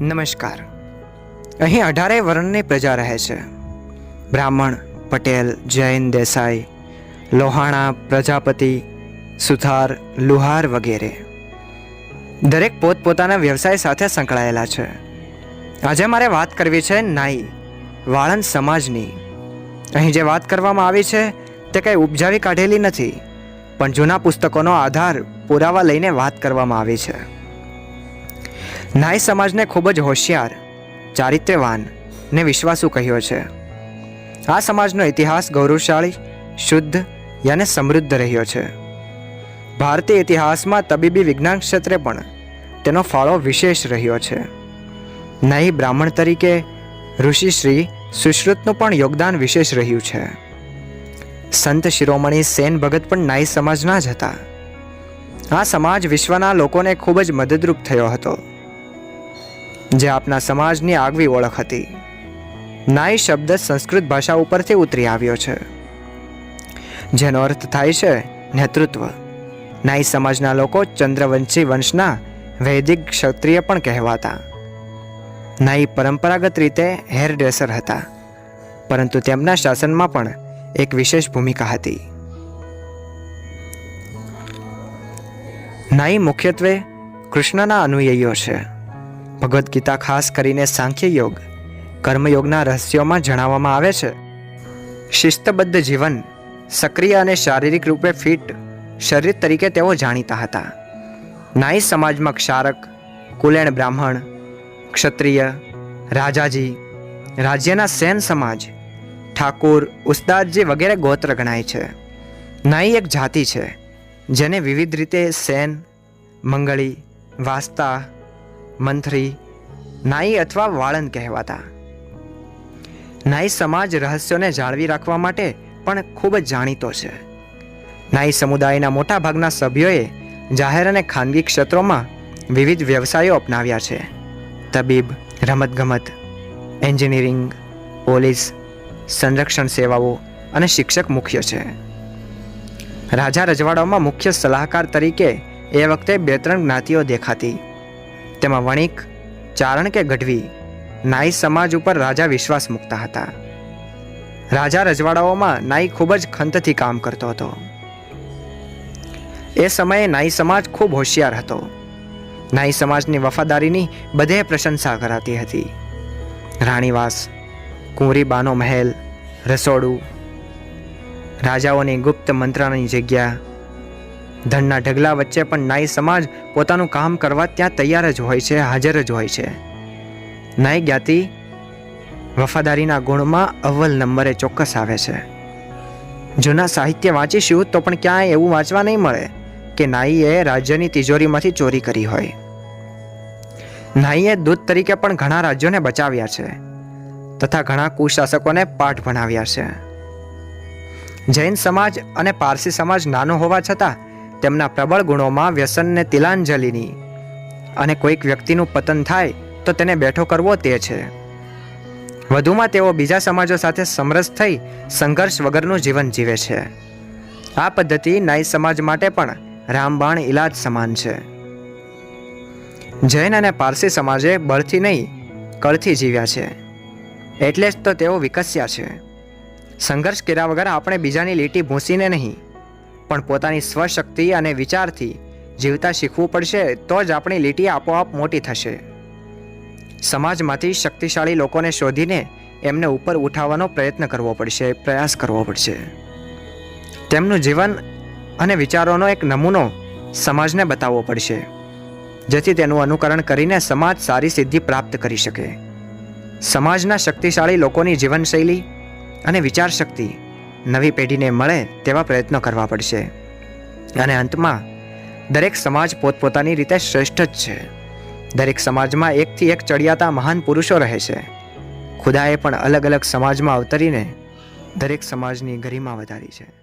નમસ્કાર. અહીં અઢારેય વર્ણની પ્રજા રહે છે. બ્રાહ્મણ, પટેલ, જૈન, દેસાઈ, લોહાણા, પ્રજાપતિ, સુથાર, લુહાર વગેરે. દરેક પોતપોતાના વ્યવસાય સાથે સંકળાયેલા છે. આજે મારે વાત કરવી છે નાઈ, વાળંદ સમાજની. અહીં જે વાત કરવામાં આવી છે તે કંઈ ઉપજાવી કાઢેલી નથી, પણ જૂના પુસ્તકોનો આધાર પુરાવા લઈને વાત કરવામાં આવી છે. નાઈ સમાજને ખૂબ જ હોશિયાર, ચારિત્ર્યવાન ને વિશ્વાસુ કહ્યો છે. આ સમાજનો ઇતિહાસ ગૌરવશાળી, શુદ્ધ યાને સમૃદ્ધ રહ્યો છે. ભારતીય ઇતિહાસમાં તબીબી વિજ્ઞાન ક્ષેત્રે પણ તેનો ફાળો વિશેષ રહ્યો છે. નાઈ બ્રાહ્મણ તરીકે ઋષિશ્રી સુશ્રુતનું પણ યોગદાન વિશેષ રહ્યું છે. સંત શિરોમણી સેન ભગત પણ નાઈ સમાજના જ હતા. આ સમાજ વિશ્વના લોકોને ખૂબ જ મદદરૂપ થયો હતો. જે આપના સમાજની આગવી ઓળખ હતી. નાઈ શબ્દ સંસ્કૃત ભાષા ઉપરથી ઉતરી આવ્યો છે. જેનો અર્થ થાય છે નેતૃત્વ. નાઈ સમાજના લોકો ચંદ્રવંશી વંશના વૈદિક ક્ષત્રિય પણ કહેવાતા. નાઈ પરંપરાગત રીતે હેર ડ્રેસર હતા, પરંતુ તેમના શાસનમાં પણ એક વિશેષ ભૂમિકા હતી. નાઈ મુખ્યત્વે કૃષ્ણના અનુયાયીઓ છે. ભગવદ્ ગીતા ખાસ કરીને સાંખ્ય યોગ, કર્મયોગના રહસ્યોમાં જણાવવામાં આવે છે. શિસ્તબદ્ધ જીવન, સક્રિય અને શારીરિક રૂપે ફિટ શરીર તરીકે તેઓ જાણીતા હતા. નાઈ સમાજમાં ક્ષારક, કુલેણ બ્રાહ્મણ, ક્ષત્રિય, રાજાજી, રાજ્યના સેન સમાજ, ઠાકુર, ઉસ્તાદજી વગેરે ગોત્ર ગણાય છે. નાઈ એક જાતિ છે, જેને વિવિધ રીતે સેન, મંગળી વાસ્તા મંથરી નાઈ અથવા વાળંદ કહેવાતા. નાઈ સમાજ રહસ્યોને જાળવી રાખવા માટે પણ ખૂબ જ જાણીતો છે. નાઈ સમુદાયના મોટા ભાગના સભ્યોએ જાહેર અને ખાનગી ક્ષેત્રોમાં વિવિધ વ્યવસાયો અપનાવ્યા છે. તબીબ, રમતગમત, એન્જિનિયરિંગ, પોલીસ, સંરક્ષણ સેવાઓ અને શિક્ષક મુખ્ય છે. રાજા રજવાડાઓમાં મુખ્ય સલાહકાર તરીકે એ વખતે બે ત્રણ જ્ઞાતિઓ દેખાતી. તેમાં વણિક, ચારણ કે ગઢવી નાઈ સમાજ ઉપર રાજા વિશ્વાસ મૂકતા હતા. રાજા રજવાડાઓમાં નાઈ ખૂબ જ ખંતથી કામ કરતો હતો. એ સમયે નાઈ સમાજ ખૂબ હોશિયાર હતો. નાઈ સમાજની વફાદારીની બધે પ્રશંસા કરાતી હતી. રાણીવાસ કુંવરીબાનો મહેલ, રસોડું, રાજાઓની ગુપ્ત મંત્રણાની જગ્યા ધનના ઢગલા વચ્ચે પણ નાઈ સમાજ પોતાનું કામ કરવા ત્યાં તૈયાર જ હોય છે, હાજર જ હોય છે. નાઈ જ્ઞાતિ વફાદારીના ગુણમાં અવ્વલ નંબરે ચોક્કસ આવે છે. જૂના સાહિત્ય વાંચીશું તો પણ ક્યાંય એવું વાંચવા નહીં મળે કે નાઈએ રાજ્યની તિજોરીમાંથી ચોરી કરી હોય. નાઈએ દૂત તરીકે પણ ઘણા રાજ્યોને બચાવ્યા છે તથા ઘણા કુશાસકોને પાઠ ભણાવ્યા છે. જૈન સમાજ અને પારસી સમાજ નાનો હોવા છતાં તેમના પ્રબળ ગુણોમાં વ્યસનને તિલાંજલિની અને કોઈક વ્યક્તિનું પતન થાય તો તેને બેઠો કરવો તે છે. વધુમાં તેઓ બીજા સમાજો સાથે સમરસ થઈ સંઘર્ષ વગરનું જીવન જીવે છે. આ પદ્ધતિ નાઈ સમાજ માટે પણ રામબાણ ઇલાજ સમાન છે. જૈન અને પારસી સમાજે બળથી નહીં, કળથી જીવ્યા છે. એટલે જ તો તેઓ વિકસ્યા છે. સંઘર્ષ કર્યા વગર આપણે બીજાની લીટી ભૂંસીને નહીં. પણ પોતાની સ્વશક્તિ અને વિચારથી જીવતા શીખવું પડશે તો જ આપણી લીટી આપોઆપ મોટી થશે. સમાજમાંથી શક્તિશાળી લોકોને શોધીને એમને ઉપર ઉઠાવવાનો પ્રયત્ન કરવો પડશે, પ્રયાસ કરવો પડશે. તેમનું જીવન અને વિચારોનો એક નમૂનો સમાજને બતાવવો પડશે, જેથી તેનું અનુકરણ કરીને સમાજ સારી સિદ્ધિ પ્રાપ્ત કરી શકે. સમાજના શક્તિશાળી લોકોની જીવનશૈલી અને વિચારશક્તિ નવી પેઢીને મળે તેવા પ્રયત્નો કરવા પડશે. અને અંતમાં, દરેક સમાજ પોતપોતાની રીતે શ્રેષ્ઠ જ છે. દરેક સમાજમાં એકથી એક ચડિયાતા મહાન પુરુષો રહે છે. ખુદાએ પણ અલગ અલગ સમાજમાં અવતરીને દરેક સમાજની ગરિમા વધારી છે.